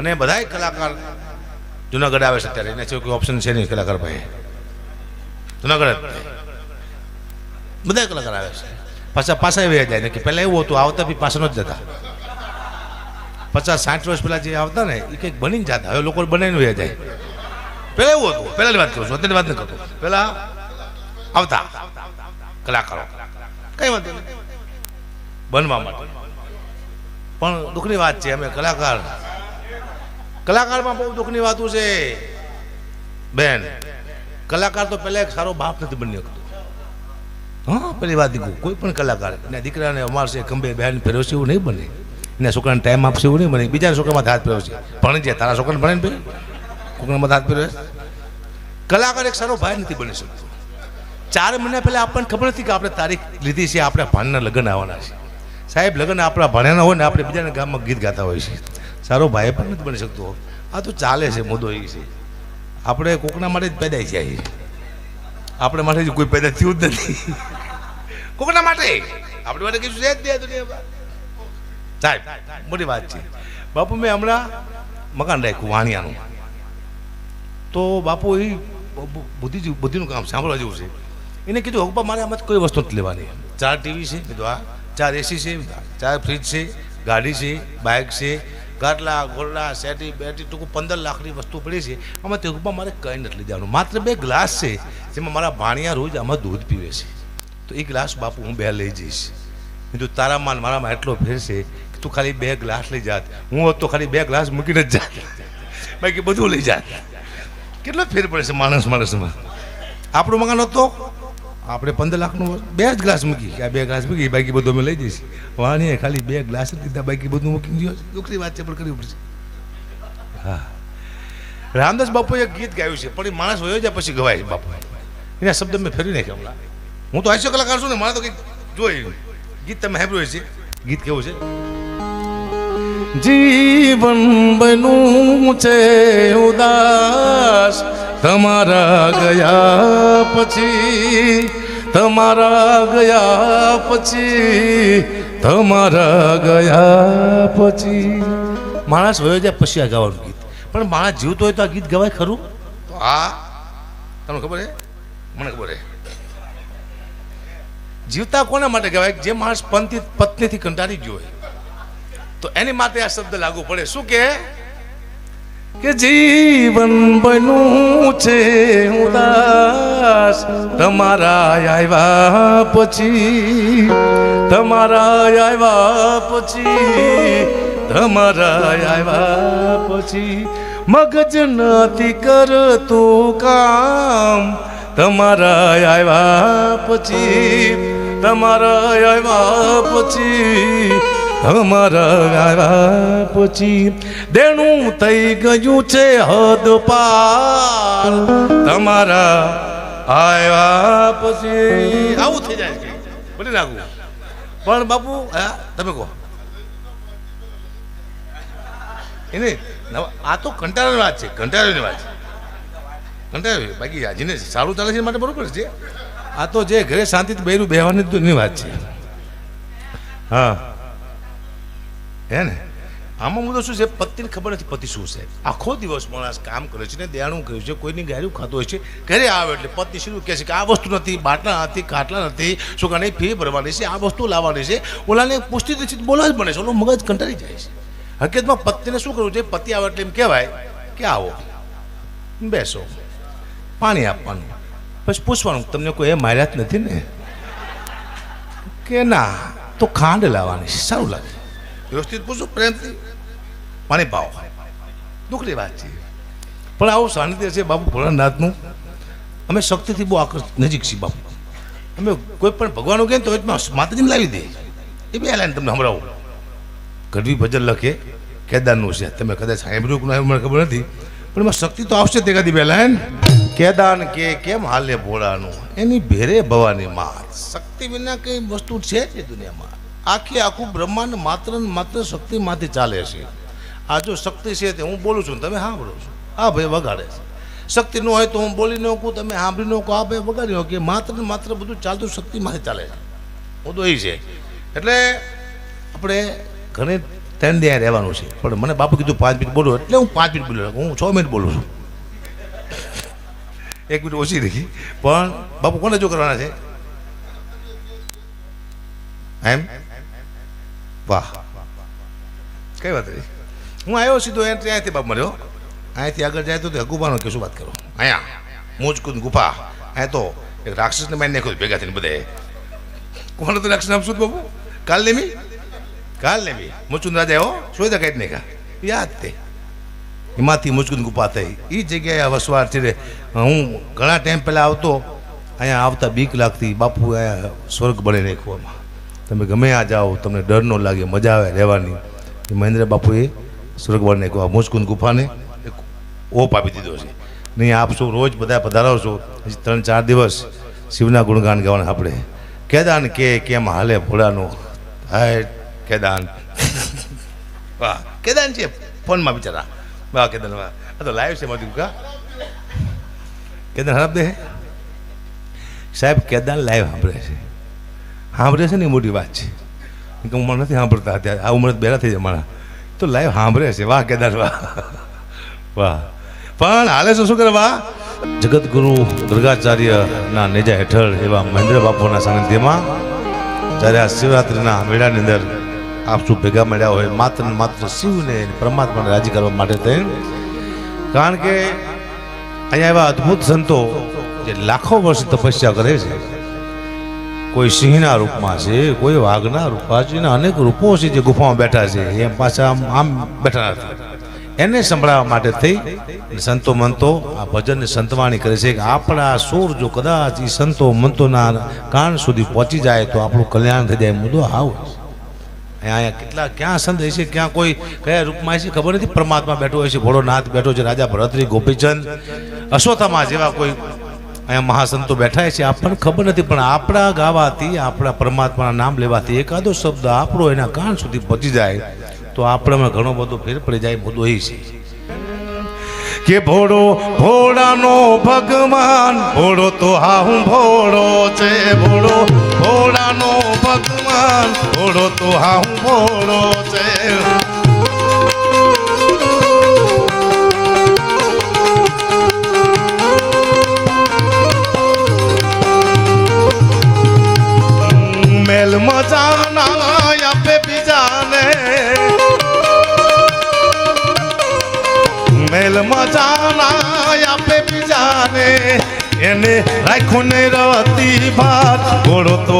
અને બધાય કલાકાર જુનાગઢ આવે છે અત્યારે. એને સિવાય કોઈ ઓપ્શન છે નહીં કલાકાર ભાઈ જુનાગઢ. બધા કલાકાર આવે છે. પાછા પાછા એવી જાય ને કે પહેલાં એવું હતું, આવતા બી પાછળ જ જતા. પચાસ સાઠ વર્ષ પહેલાં જે આવતા ને એ કંઈક બનીને જતા. હવે લોકો બનાવીને વહી જાય. પહેલાં એવું હતું. પહેલાંની વાત કરું છું. અત્યારની વાત નથી કરતો પહેલાં આવતા કલાકારો. કંઈ વાંધો બનવા માટે. પણ દુઃખની વાત છે, અમે કલાકાર કલાકારમાં બહુ દુઃખની વાતું છે. બેન, કલાકાર તો પહેલા એક સારો બાપ નથી બની શકતો હા પેલી વાત દીકું કોઈ પણ કલાકાર. એના દીકરાને અમારશે ખંભે બહેન ફેરવશે એવું નહીં બને. એના છોકરાને ટાઈમ આપશે, એવું નહીં બને. બીજા છોકરામાં હાથ ફેરવશે ભણે જાય તારા છોકરાને ભણે ને ભાઈ? છોકરામાં હાથ ફેરવે કલાકાર એક સારો ભાઈ નથી બની શકતો. ચાર મહિના પહેલાં આપણને ખબર નથી કે આપણે તારીખ લીધી છે, આપણે ભાણના લગ્ન આવવાના છે. સાહેબ, લગ્ન આપણા ભાણ્યાના હોય ને, આપણે બીજાના ગામમાં ગીત ગાતા હોય છે. સારો ભાઈ પણ નથી બની શકતો. આ તો ચાલે છે, મુદ્દો એ છે. આપણે કોકના માટે જ પેદા છીએ આપણે માટે કોઈ પેદા થયું જ નથી. કોકના માટે? આપણે માટે કીધું છે જ આ દુનિયામાં. સાહેબ, મોટી વાત છે. બાપુ, મેં હમણાં મકાન રાખ્યું, વાણિયાનું. તો બાપુ એ બુદ્ધિ, બુદ્ધિનું કામ સાંભળવા જેવું છે. એને કીધું, હકબા, મારે આમાં કોઈ વસ્તુ નથી લેવાની. ચાર ટીવી છે, કીધું આ ચાર એસી છે ચાર ફ્રીજ છે, ગાડી છે, બાઇક છે ગાટલા, ગોરડા સેટી બેટી, ટૂંકું પંદર લાખની વસ્તુ પડી છે. આમાં તે હકબા મારે કંઈ નથી જવાનું માત્ર બે ગ્લાસ છે, જેમાં મારા ભાણિયા રોજ આમાં દૂધ પીવે છે. તો એ ગ્લાસ બાપુ, હું બે લઈ જઈશ. કીધું, તારા માન મારામાં એટલો ફેર છે કે તું ખાલી બે ગ્લાસ લઈ જાત. હું તો ખાલી બે ગ્લાસ મૂકીને જ જાત. બાકી બધું લઈ જાત. કેટલો ફેર પડે છે માણસ માણસમાં. આપણું મકાન હતો? આપણે પંદર લાખનું બે જ ગ્લાસ મૂકી આ બે ગ્લાસ મૂકી બાકી બધું અમે લઈ જઈશ. વાણીએ ખાલી બે ગ્લાસ લીધા બાકી બધું મૂકી ગયો દુઃખની વાત છે, પણ કરવી પડશે. હા. રામદાસ બાપુએ ગીત ગાયું છે, પણ એ માણસ હોય જાય પછી ગવાય બાપુ. એના શબ્દ મેં ફેરવી નાખ્યા હમણાં. હું તો હાસ્ય કલાકાર છું ને, મારે તો કંઈક જોઈ ગીત તમે સાંભળ્યું છે ગીત કેવું છે? જીવન બનું છે ઉદાસ, તમારા ગયા પછી તમારા ગયા પછી, તમારા ગયા પછી. માણસ વયો જાય પછી આ ગાવાનું ગીત. પણ માણસ જીવતો હોય તો આ ગીત ગવાય ખરું? તો આ, તમને ખબર છે? મને ખબર છે. જીવતા કોના માટે ગવાય? જે માણસ પંથી પત્નીથી કંટાળી ગયો હોય. તો એની માટે આ શબ્દ લાગુ પડે. શું કે? કે જીવન બન્યું છે ઉદાસ. તમારા આવ્યા પછી, તમારા આવ્યા પછી, તમારા આવ્યા પછી મગજ નથી કરતું કામ. તમારા આવ્યા પછી, તમારા આવ્યા પછી અમારા આવ્યા પછી, દેણું થઈ ગયું છે હદ પાર. તમારા આવ્યા પછી આવું થઈ જાય બોલી નાખું પણ બાપુ, હા, તમે કહો. એને આ તો કંટાળાની વાત છે, કંટાળાની વાત છે. કંટાળાની બાકી આ જેને સારું ચાલે છે માટે બરોબર છે. આ તો જે ઘરે શાંતિથી બહેરું બેહવાની જ વાત છે. હા. હે ને? આમાં મુદ્દો શું છે, પતિને ખબર નથી, પતિ શું છે. આખો દિવસ માણસ કામ કરે છે ને, દેણું કર્યું છે, કોઈની ગાયું ખાતો હોય છે, ઘરે આવે એટલે પતિ શું કહે છે કે આ વસ્તુ નથી, બાટલા નથી, ખાટલા નથી, શું કાને ફી ભરવાની છે, આ વસ્તુ લાવવાની છે. ઓલાને પુષ્ટિ નથી બોલા જ બને છે, ઓલો મગજ કંટાળી જાય છે. હકીકતમાં પતિને શું કરવું છે પતિ આવે એટલે એમ કહેવાય કે આવો, બેસો, પાણી આપવાનું. પછી પૂછવાનું, તમને કોઈ એ માર્યા જ નથી ને? કે ના, તો ખાંડ લાવવાની સારું લાગે. વ્યવસ્થિત પૂછો પ્રેમથી પાણી પાવો દુઃખની વાત છે પણ આવું સાનિધ્ય છે બાપુ ભોળાનાથનું અમે શક્તિથી બહુ આકર્ષ નજીક છીએ બાપુ અમે કોઈ પણ ભગવાનનું કહે તો માતાજીને લાવી દે એ બે લાઈન તમને સંભળાવું ગઢવી ભજન લખે કેદારનું છે તમે કદાચ સાંભળ્યું કે મને ખબર નથી પણ એમાં શક્તિ તો આવશે તે કદી બે લાઈન કેદાન કે કેમ હાલે ભોળાનું એની ભેરે ભવાની માત શક્તિ વિના કઈ વસ્તુ છે જ દુનિયામાં આખી આખું બ્રહ્માંડ માત્ર ને માત્ર શક્તિમાંથી ચાલે છે. આ જો શક્તિ છે તે હું બોલું છું તમે સાંભળો છો. આ ભાઈ વગાડે છે. શક્તિ ન હોય તો હું બોલી ન કહું તમે સાંભળી ન કહો આ ભાઈ વગાડી ન કે માત્ર ને માત્ર બધું ચાલતું શક્તિમાંથી ચાલે છે. હું તો એ છે. એટલે આપણે ઘણી ત્રણ ત્યાં રહેવાનું છે. પણ મને બાપુ કીધું પાંચ મિનિટ બોલો એટલે હું પાંચ મિનિટ બોલું હું છ મિનિટ બોલું છું. એક મિનિટ ઓછી રહી. પણ બાપુ કોને જો કરવાના છે? એમ? વાહ. કઈ વાત હું આવ્યો સીધો એ ત્યાંથી બાપ મળ્યો. અહીંયાથી આગળ જાય તો તે કે શું વાત કરો? અહીંયા, મોજકુદ ગુફા. અહીંયા તો એક રાક્ષસને મારી નાખ્યો ભેગા થઈને બધે. કોણ હતું રાક્ષસ નામ શું બાપુ? કાલ નેમી કાલ નેમી મુચુંદ રાજા એવો શું નહીં કા યાદ તે. એમાંથી મુચકુંદ ગુફા થઈ. એ જગ્યાએ વસવાર છે હું ઘણા ટાઈમ પહેલાં આવતો, અહીંયા આવતા બીક લાગતી બાપુ અહીંયા સ્વર્ગ બની નાખવામાં તમે ગમે આ જાઓ, તમને ડર ન લાગે, મજા આવે રહેવાની. એ મહેન્દ્ર બાપુએ બની નાખ્યો ગુફાને એક ઓપ આપી દીધો છે. નહીં આપશો રોજ બધા પધારો છો. ત્રણ ચાર દિવસ શિવના ગુણગાન ગાવાના આપણે. કેદાન કે કેમ હાલે ભોળાનું? હાય, કેદાન. વાહ, કેદાન છે ફોનમાં બિચારા. વાહ, કેદાન, વાહ. આ તો લાઈવ છે મારી કા? કેદાન હરાબ દે સાહેબ, કેદાન લાઈવ સાંભળે છે. સાંભળે છે ને એ મોટી વાત છે. કે ઉંમર નથી સાંભળતા અત્યારે. આ ઉંમર બેરા થઈ જાય મારા તો લાઈવ સાંભળે છે. વાહ, કેદાર, વાહ. વાહ. પણ હાલે શું શું કરે વાહ જગતગુરુ દુર્ગાચાર્યના નેજા હેઠળ એવા મહેન્દ્ર બાપુના સાનિધ્યમાં જ્યારે આ શિવરાત્રિના મેળાની અંદર આપ શું ભેગા મળ્યા હોય, માત્ર ને માત્ર શિવને પરમાત્માને રાજી કરવા માટે થઈ કારણ કે અહીંયા એવા અદ્ભુત સંતો જે લાખો વર્ષ તપસ્યા કરે છે. કોઈ સિંહના રૂપમાં છે, કોઈ વાઘના રૂપમાં છે અને અનેક રૂપો છે જે ગુફામાં બેઠા છે એમ પાછા આમ આમ બેઠા નથી. એને સંભળાવવા માટે થઈ સંતો મંતો આ ભજનની સંતવાણી કરે છે કે આપણા સુર જો કદાચ એ સંતો મંતોના કાન સુધી પહોંચી જાય તો આપણું કલ્યાણ થઈ જાય મુદ્દો આવો અહીંયા કેટલા, ક્યાં સંત હશે, ક્યાં કોઈ, કયા રૂપમાં હશે, ખબર નથી, પરમાત્મા બેઠો હોય છે, ભોળોનાથ બેઠો છે, રાજા ભરતરી, ગોપીચંદ, અશ્વત્થામા જેવા કોઈ અહીંયા મહાસંતો બેઠા છે આપણને ખબર નથી, પણ આપણા ગાવાથી, આપણા પરમાત્માના નામ લેવાથી એકાદો શબ્દ આપણો એના કાન સુધી પહોંચી જાય, તો આપણામાં ઘણો બધો ફેર પડી જાય મુદ્દો એ છે. કે ભોળો, ભોળાનો ભગવાન, ભોળો તો હા હું ભોળો છે, ભોળો, ભોળાનો ભગવાન, ભોળો તો હા હું ભોળો એને રાખો ને રતી ભાત ઘોડો તો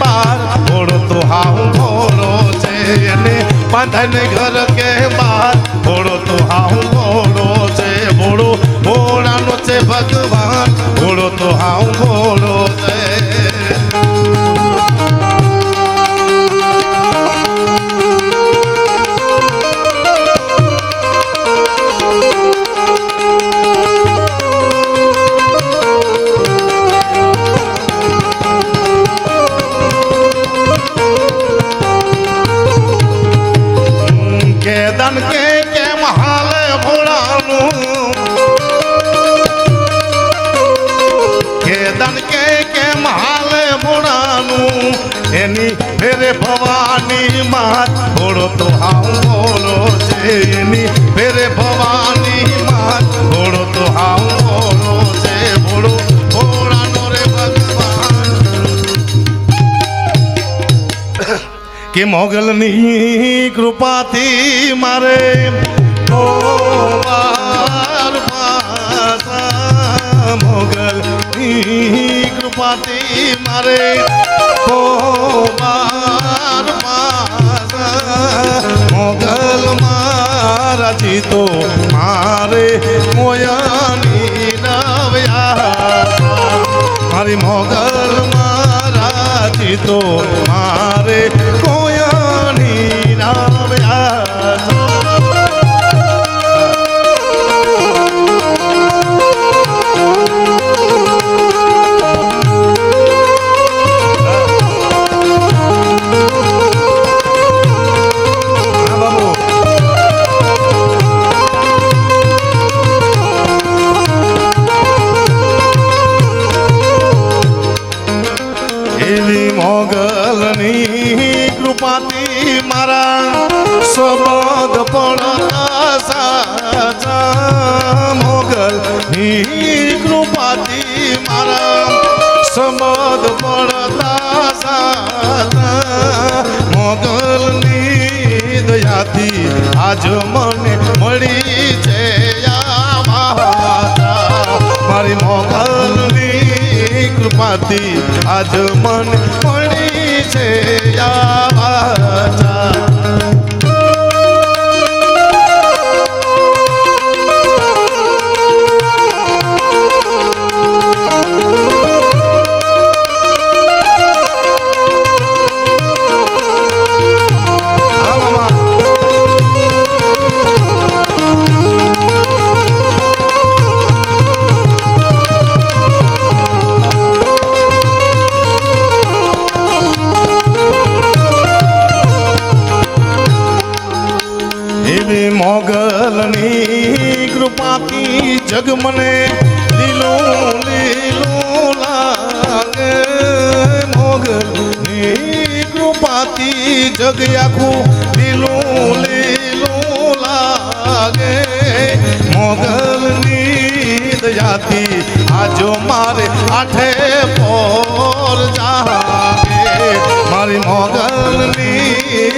બાર ઘોડો તો હાઉ ઘોડો છે. અને બાંધાને ઘર કે બાર ઘોડો તો ઘોડો ઘોડો કેદન કે કેમ હાલે ભોળાનું કેદન કે કેમ હાલે ભોળાનું એની ફેરે ભવાની માત ભોળો તો હાઉ બોલો છે એની કે મોગલની કૃપાથી મારે મોગલની કૃપાથી મારે મોગલ મારા જીતો મારે મોયાની નવ્યા મારી મોગલ મારા જીતો મારે કૃપાથી મારા સ્વબોધ પણ સાચા મોગલની કૃપાથી મારા સબદ પણ સાચા મોગલની દયાથી આજ મને મળી છે મારી મોગલની કૃપાથી આજ મન મળી છે એવી મોગલની કૃપાથી જગ મને લીલું લીલું લાગે. મોગલની કૃપાથી જગ આખું લીલું લીલું લાગે. મોગલની દયાથી આજો મારે આઠે પોર જાગે. મારી મોગલની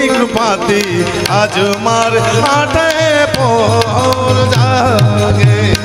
કૃપાથી આજ માર આઠે પોર જાગે.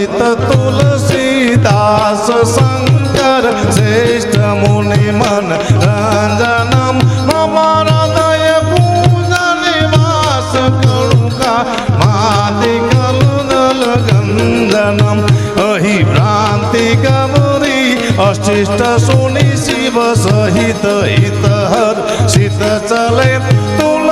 વદિત તુલસીદાસ શંકર શ્રેષ્ઠ મુનિ મન રંજનમ મમ હૃદય પૂજન નિવાસ કરુકા માતિ કલુદલ ગંધનમ અહી ભ્રાંતિ ગૌરી અશિષ્ટ સુનિ શિવ સહિત હિત હર શીત ચલે તુલસી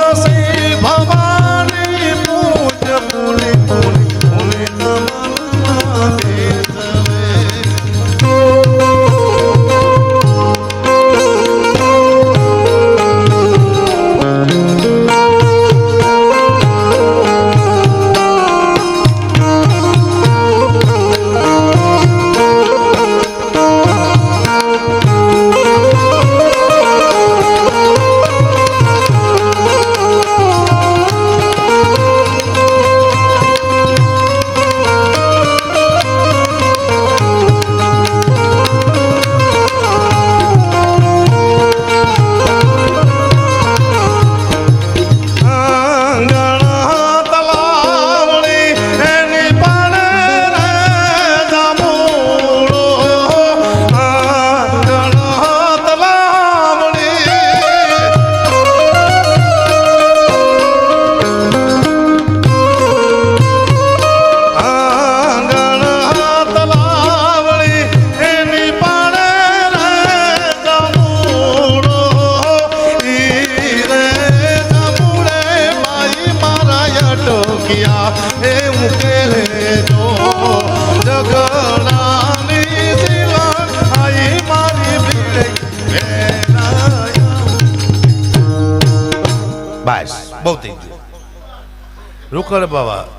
બસ બહુ